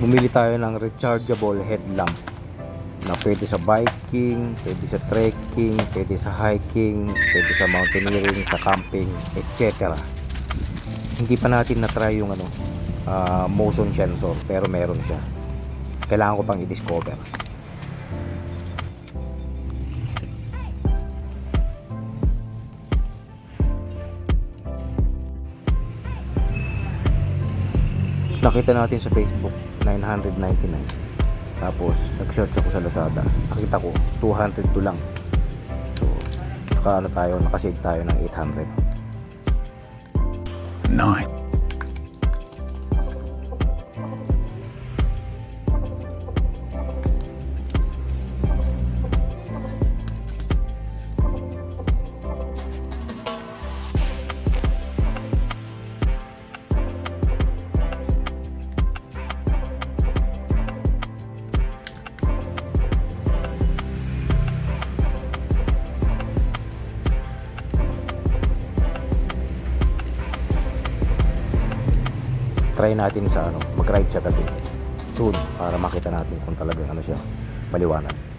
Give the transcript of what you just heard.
bumili tayo ng rechargeable headlamp na pwede sa biking, pwede sa trekking, pwede sa hiking, pwede sa mountaineering, sa camping, etc. Hindi pa natin na-try yung ano, ah, motion sensor pero meron siya. Kailangan ko pang i-discover. Nakita natin sa Facebook 999. Tapos nag-search ako sa Lazada. Nakita ko 202 lang. So, naka ano tayo, nakasave tayo ng 800. Nine. Try natin sa ano, mag-ride siya gabi. Soon para makita natin kung talagang ano siya, maliwanag.